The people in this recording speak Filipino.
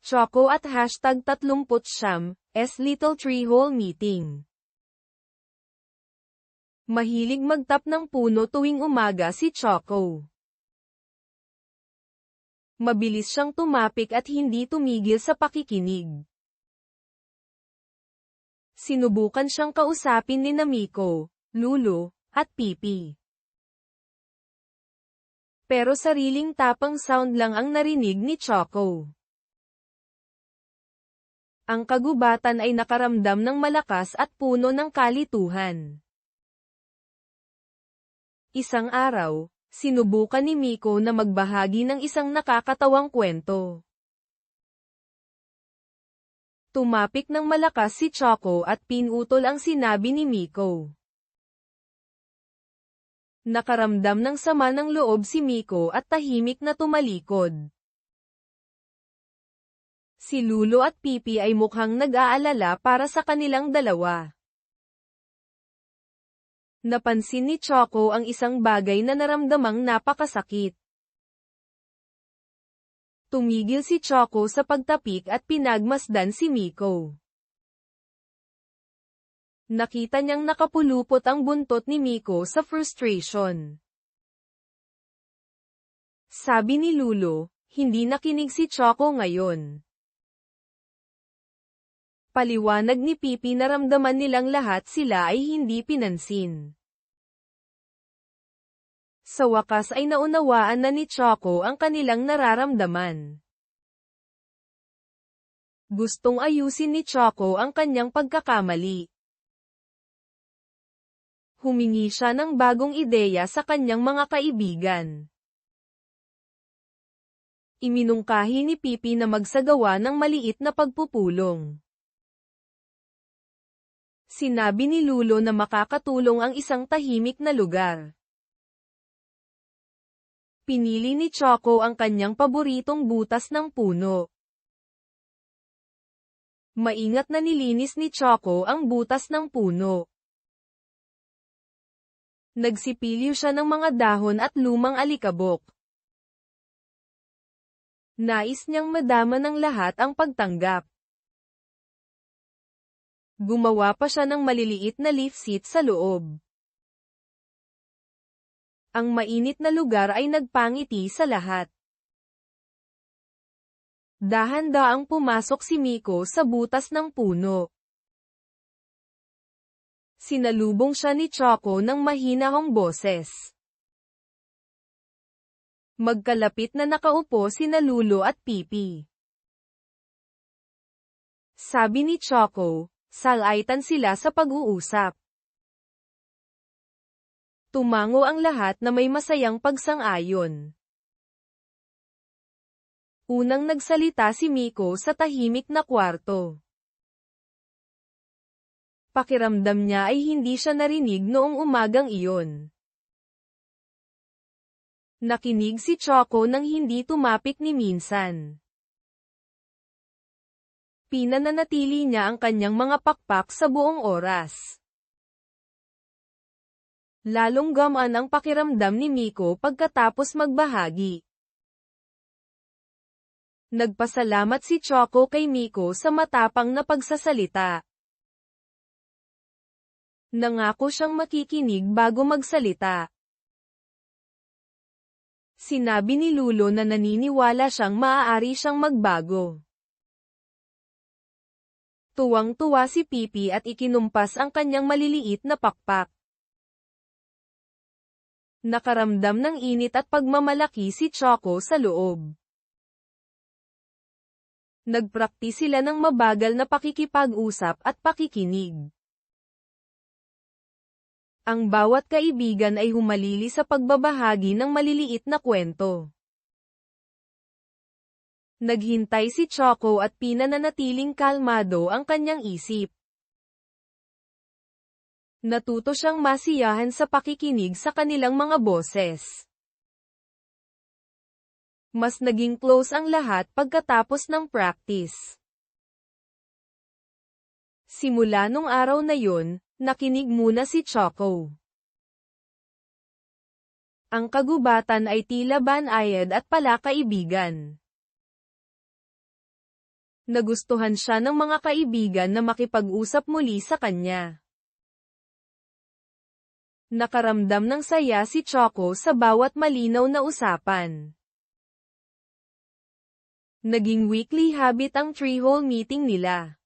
Choco at hashtag 30 S Little Tree Hole Meeting. Mahilig magtap ng puno tuwing umaga si Choco. Mabilis siyang tumapik at hindi tumigil sa pakikinig. Sinubukan siyang kausapin ni Namiko, Lulu, at Pipi. Pero sariling tapang sound lang ang narinig ni Choco. Ang kagubatan ay nakaramdam ng malakas at puno ng kalituhan. Isang araw, sinubukan ni Miko na magbahagi ng isang nakakatawang kwento. Tumapik ng malakas si Choco at pinutol ang sinabi ni Miko. Nakaramdam ng sama ng loob si Miko at tahimik na tumalikod. Si Lulo at Pipi ay mukhang nag-aalala para sa kanilang dalawa. Napansin ni Choco ang isang bagay na naramdamang napakasakit. Tumigil si Choco sa pagtapik at pinagmasdan si Miko. Nakita niyang nakapulupot ang buntot ni Miko sa frustration. Sabi ni Lulo, hindi nakinig si Choco ngayon. Paliwanag ni Pipi naramdaman nilang lahat sila ay hindi pinansin. Sa wakas ay naunawaan na ni Choco ang kanilang nararamdaman. Gustong ayusin ni Choco ang kanyang pagkakamali. Humingi siya ng bagong ideya sa kanyang mga kaibigan. Iminungkahi ni Pipi na magsagawa ng maliit na pagpupulong. Sinabi ni Lulo na makakatulong ang isang tahimik na lugar. Pinili ni Choco ang kanyang paboritong butas ng puno. Maingat na nilinis ni Choco ang butas ng puno. Nagsipilyo siya ng mga dahon at lumang alikabok. Nais niyang madama ng lahat ang pagtanggap. Gumawa pa siya ng maliliit na leaf seat sa loob. Ang mainit na lugar ay nagpangiti sa lahat. Dahan-daang pumasok si Miko sa butas ng puno. Sinalubong siya ni Choco ng mahinahong boses. Magkalapit na nakaupo si Nalulo at Pipi. Sabi ni Choco, Salaitan sila sa pag-uusap. Tumango ang lahat na may masayang pagsang-ayon. Unang nagsalita si Miko sa tahimik na kwarto. Pakiramdam niya ay hindi siya narinig noong umagang iyon. Nakinig si Choco nang hindi tumapik ni minsan pinananatili niya ang kanyang mga pakpak sa buong oras. Lalong gamaan ang pakiramdam ni Miko pagkatapos magbahagi. Nagpasalamat si Choco kay Miko sa matapang na pagsasalita. Nangako siyang makikinig bago magsalita. Sinabi ni Lulo na naniniwala siyang maaari siyang magbago. Tuwang-tuwa si Pipi at ikinumpas ang kanyang maliliit na pakpak. Nakaramdam ng init at pagmamalaki si Choco sa loob. Nagpraktis sila ng mabagal na pakikipag-usap at pakikinig. Ang bawat kaibigan ay humalili sa pagbabahagi ng maliliit na kwento. Naghintay si Choco at pinananatiling kalmado ang kanyang isip. Natuto siyang masiyahan sa pakikinig sa kanilang mga boses. Mas naging close ang lahat pagkatapos ng practice. Simula nung araw na yun, nakinig muna si Choco. Ang kagubatan ay tila banayad at pala kaibigan. Nagustuhan siya ng mga kaibigan na makipag-usap muli sa kanya. Nakaramdam ng saya si Choco sa bawat malinaw na usapan. Naging weekly habit ang three-hole meeting nila.